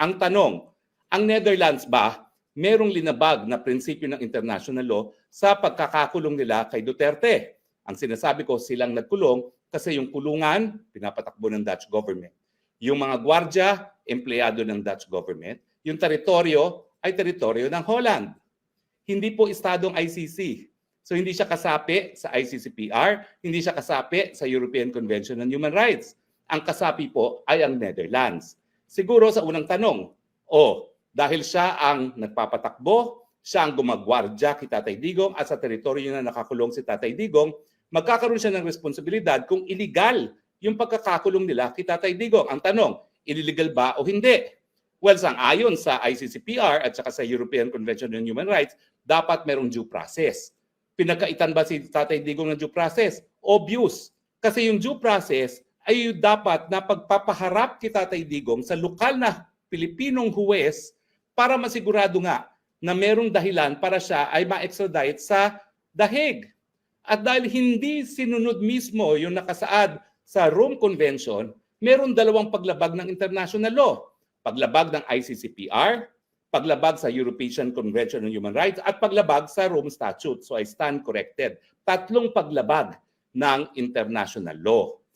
Ang tanong, ang Netherlands ba merong linabag na prinsipyo ng international law sa pagkakakulong nila kay Duterte? Ang sinasabi ko, silang nagkulong kasi yung kulungan, pinapatakbo ng Dutch government. Yung mga gwardya, empleyado ng Dutch government. Yung teritoryo ay teritoryo ng Holland. Hindi po estadong ICC. So hindi siya kasapi sa ICCPR, hindi siya kasapi sa European Convention on Human Rights. Ang kasapi po ay ang Netherlands. Siguro sa unang tanong, oh, dahil siya ang nagpapatakbo, siya ang gumagwardya kay Tatay Digong at sa teritoryo na nakakulong si Tatay Digong, magkakaroon siya ng responsibilidad kung illegal yung pagkakakulong nila kay Tatay Digong. Ang tanong, illegal ba o hindi? Well, sang ayon sa ICCPR at saka sa European Convention on Human Rights, dapat merong due process. Pinagkaitan ba si Tatay Digong ng due process? Obvious. Kasi yung due process ay dapat na pagpapaharap kay Tatay Digong sa lokal na Pilipinong huwes para masigurado nga na merong dahilan para siya ay ma-extradite sa Dahig. At dahil hindi sinunod mismo yung nakasaad sa Rome Convention, meron dalawang paglabag ng international law. Paglabag ng ICCPR, paglabag sa European Convention on Human Rights, at paglabag sa Rome Statute. So I stand corrected. Tatlong paglabag ng international law.